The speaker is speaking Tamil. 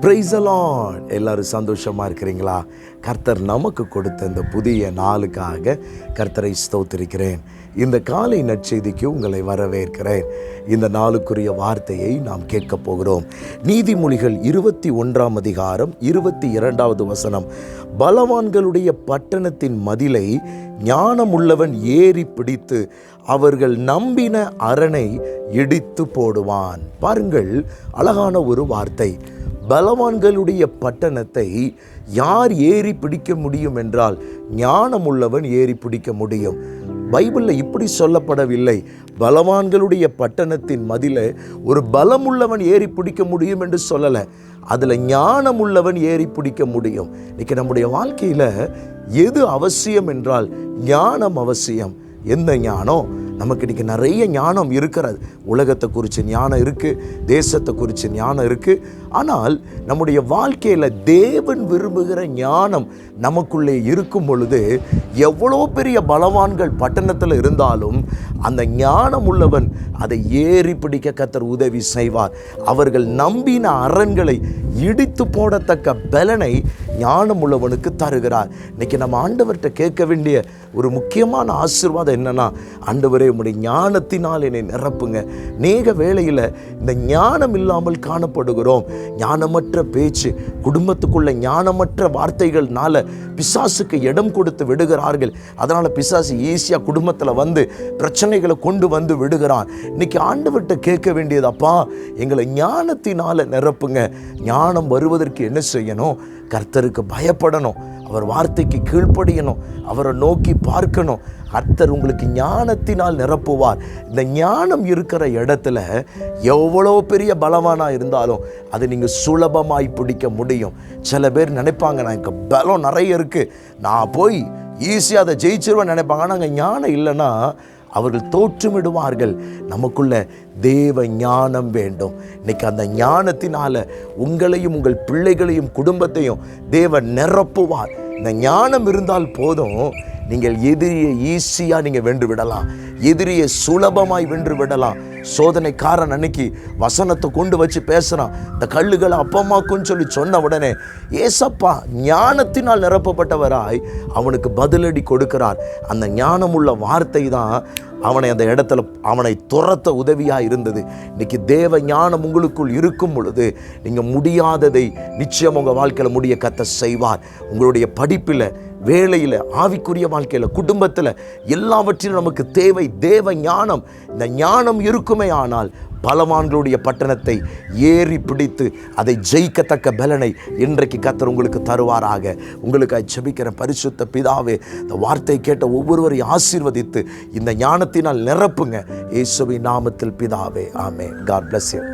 பிரைசலான் எல்லாரும் சந்தோஷமாக இருக்கிறீங்களா? கர்த்தர் நமக்கு கொடுத்த இந்த புதிய நாளுக்காக கர்த்தரை ஸ்தோத்திருக்கிறேன். இந்த காலை நற்செய்திக்கு உங்களை வரவேற்கிறேன். இந்த நாளுக்குரிய வார்த்தையை நாம் கேட்கப் போகிறோம். நீதிமொழிகள் இருபத்தி ஒன்றாம் அதிகாரம் இருபத்தி இரண்டாவது வசனம். பலவான்களுடைய பட்டணத்தின் மதிலை ஞானமுள்ளவன் ஏறி பிடித்து அவர்கள் நம்பின அரணை இடித்து போடுவான். பாருங்கள் அழகான ஒரு வார்த்தை. பலவான்களுடைய பட்டணத்தை யார் ஏறி பிடிக்க முடியும் என்றால் ஞானமுள்ளவன் ஏறி பிடிக்க முடியும். பைபிளில் இப்படி சொல்லப்படவில்லை. பலவான்களுடைய பட்டணத்தின் மதில ஒரு பலமுள்ளவன் ஏறி பிடிக்க முடியும் என்று சொல்லலை. அதில் ஞானமுள்ளவன் ஏறி பிடிக்க முடியும். இன்றைக்கி நம்முடைய வாழ்க்கையில் எது அவசியம் என்றால் ஞானம் அவசியம். எந்த ஞானம்? நமக்கு இன்றைக்கி நிறைய ஞானம் இருக்கிறது. உலகத்தை குறித்து ஞானம் இருக்குது தேசத்தை குறித்து ஞானம் இருக்குது ஆனால் நம்முடைய வாழ்க்கையில் தேவன் விரும்புகிற ஞானம் நமக்குள்ளே இருக்கும் பொழுது எவ்வளோ பெரிய பலவான்கள் பட்டணத்தில் இருந்தாலும் அந்த ஞானம் உள்ளவன் அதை ஏறி பிடிக்க கத்தர் உதவி செய்வார். அவர்கள் நம்பின அரண்களை இடித்து போடத்தக்க பலனை ஞானம் உள்ளவனுக்கு தருகிறார். இன்றைக்கி நம்ம ஆண்டவர்கிட்ட கேட்க வேண்டிய ஒரு முக்கியமான ஆசீர்வாதம் என்னன்னா ஆண்டவரே உங்களுடைய ஞானத்தினால் என்னை நிரப்புங்க. நேக வேளையில் இந்த ஞானம் இல்லாமல் காணப்படுகிறோம். ஞானமற்ற பேச்சு குடும்பத்துக்குள்ள ஞானமற்ற வார்த்தைகள்னால பிசாசுக்கு இடம் கொடுத்து விடுகிறார்கள். அதனால் பிசாசு ஈஸியாக குடும்பத்தில் வந்து பிரச்சனைகளை கொண்டு வந்து விடுகிறான். இன்றைக்கி ஆண்டவர்கிட்ட கேட்க வேண்டியது அப்பா எங்களை ஞானத்தினால் நிரப்புங்க. ஞானம் வருவதற்கு என்ன செய்யணும்? கர்த்தருக்கு பயப்படணும். அவர் வார்த்தைக்கு கீழ்ப்படியணும். அவரை நோக்கி பார்க்கணும். கர்த்தர் உங்களுக்கு ஞானத்தினால் நிரப்புவார். இந்த ஞானம் இருக்கிற இடத்துல எவ்வளோ பெரிய பலவானாக இருந்தாலும் அதை நீங்கள் சுலபமாய் பிடிக்க முடியும். சில பேர் நினைப்பாங்க நான் எனக்கு பலம் நிறைய இருக்குது நான் போய் ஈஸியாக அதை ஜெயிச்சிருவேன் நினைப்பாங்க. ஆனால் அங்கே ஞானம் இல்லைன்னா அவர்கள் தோற்றுமிடுவார்கள். நமக்குள்ள தேவ ஞானம் வேண்டும். இன்னைக்கு அந்த ஞானத்தினால உங்களையும் உங்கள் பிள்ளைகளையும் குடும்பத்தையும் தேவன் நிரப்புவார். இந்த ஞானம் இருந்தால் போதும். நீங்கள் எதிரியை ஈஸியாக நீங்கள் வென்று விடலாம். எதிரியை சுலபமாய் வென்று விடலாம். சோதனைக்காரன் அன்னைக்கு வசனத்தை கொண்டு வச்சு பேசுகிறான் இந்த கல்லுகளை அப்பமாக்குன்னு சொல்லி சொன்ன உடனே ஏசப்பா ஞானத்தினால் நிரப்பப்பட்டவராய் அவனுக்கு பதிலடி கொடுக்கிறார். அந்த ஞானமுள்ள வார்த்தை தான் அவனை அந்த இடத்துல அவனை துரத்த உதவியாக இருந்தது. இன்றைக்கி தேவ ஞானம் உங்களுக்குள் இருக்கும் பொழுது நீங்கள் முடியாததை நிச்சயம் உங்கள் வாழ்க்கையில் முடிய கத்த செய்வார். உங்களுடைய படிப்பில் வேலையில் ஆவிக்குரிய வாழ்க்கையில் குடும்பத்தில் எல்லாவற்றிலும் நமக்கு தேவை தேவ ஞானம். இந்த ஞானம் இருக்குமே ஆனால் பலவான்களுடைய பட்டணத்தை ஏறி பிடித்து அதை ஜெயிக்கத்தக்க பலனை இன்றைக்கு கத்தர் உங்களுக்கு தருவாராக. உங்களுக்கு ஜெபிக்கிற பரிசுத்த பிதாவே இந்த வார்த்தை கேட்ட ஒவ்வொருவரையும் ஆசீர்வதித்து இந்த ஞானத்தினால் நிரப்புங்க. இயேசுவின் நாமத்தில் பிதாவே ஆமே காட் பிளஸ் யூ